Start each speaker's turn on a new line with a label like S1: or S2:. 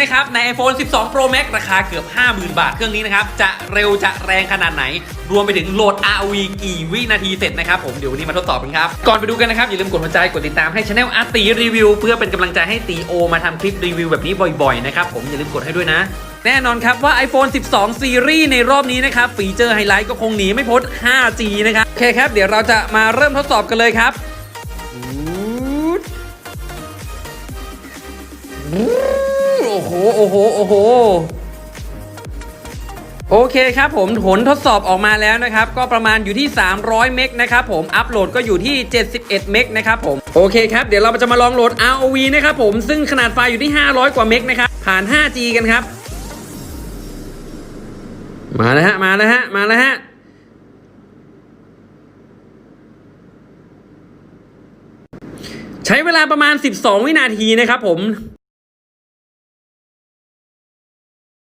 S1: นะครับ ใน iPhone 12 Pro Max ราคาเกือบ 50,000 บาท เครื่องนี้นะครับ จะเร็วจะแรงขนาดไหน รวมไปถึงโหลด ROV กี่วินาทีเสร็จนะครับ ผมเดี๋ยววันนี้มาทดสอบกันครับ ก่อนไปดูกันนะครับ อย่าลืมกดหัวใจกดติดตามให้ช anel อาตีรีวิวเพื่อเป็นกำลังใจให้ตีโอมาทำคลิปรีวิวแบบนี้บ่อยๆนะครับผมอย่าลืมกดให้ด้วยนะแน่นอนครับว่า iPhone 12 Series ในรอบนี้นะครับฟีเจอร์ไฮไลท์ก็คงหนีไม่พ้น 5G นะครับโอเคครับ เดี๋ยวเราจะมาเริ่มทดสอบกันเลยครับอ โห โอ้โห โอ้โห โอเคครับผมผลทดสอบออกมาแล้วนะครับ ก็ประมาณอยู่ที่ 300 เมกนะครับผม อัปโหลดก็อยู่ที่ 71 เมกนะครับผม โอเคครับ เดี๋ยวเราจะมาลองโหลด ROV นะครับผม ซึ่งขนาดไฟล์อยู่ที่ 500 กว่าเมกนะครับ ผ่าน 5G กันครับ มาแล้วฮะ มาแล้วฮะ มาแล้วฮะใช้เวลาประมาณ 12 วินาทีนะครับผม